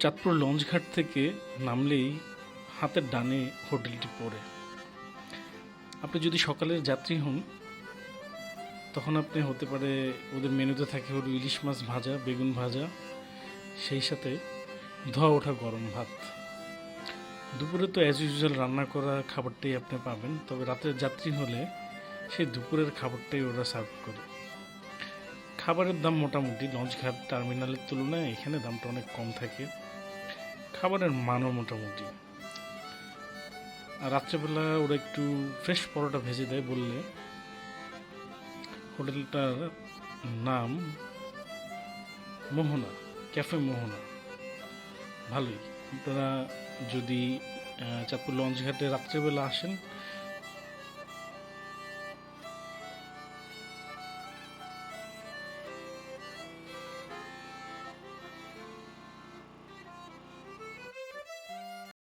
চাঁদপুর লঞ্চঘাট থেকে নামলেই হাতের ডানে হোটেলটি পড়ে। আপনি যদি সকালের যাত্রী হন, তখন আপনি হতে পারে ওদের মেনুতে থাকে হলো ইলিশ মাছ ভাজা, বেগুন ভাজা, সেই সাথে ধোয়া ওঠা গরম ভাত। দুপুরে তো অ্যাজ ইউজুয়াল রান্না করা খাবারটাই আপনি পাবেন, তবে রাতের যাত্রী হলে সেই দুপুরের খাবারটাই ওরা সার্ভ করে। খাবারের দাম মোটামুটি লঞ্চঘাট টার্মিনালের তুলনায় এখানে দামটা অনেক কম থাকে। খাবারের মানও মোটামুটি। আর রাত্রেবেলা ওরা একটু ফ্রেশ পরোটা ভেজে দেয় বললে হোটেলটার নাম মোহনা, ক্যাফে মোহনা। ভালোই। আপনারা যদি চাঁদপুর লঞ্চঘাটে রাত্রেবেলা আসেন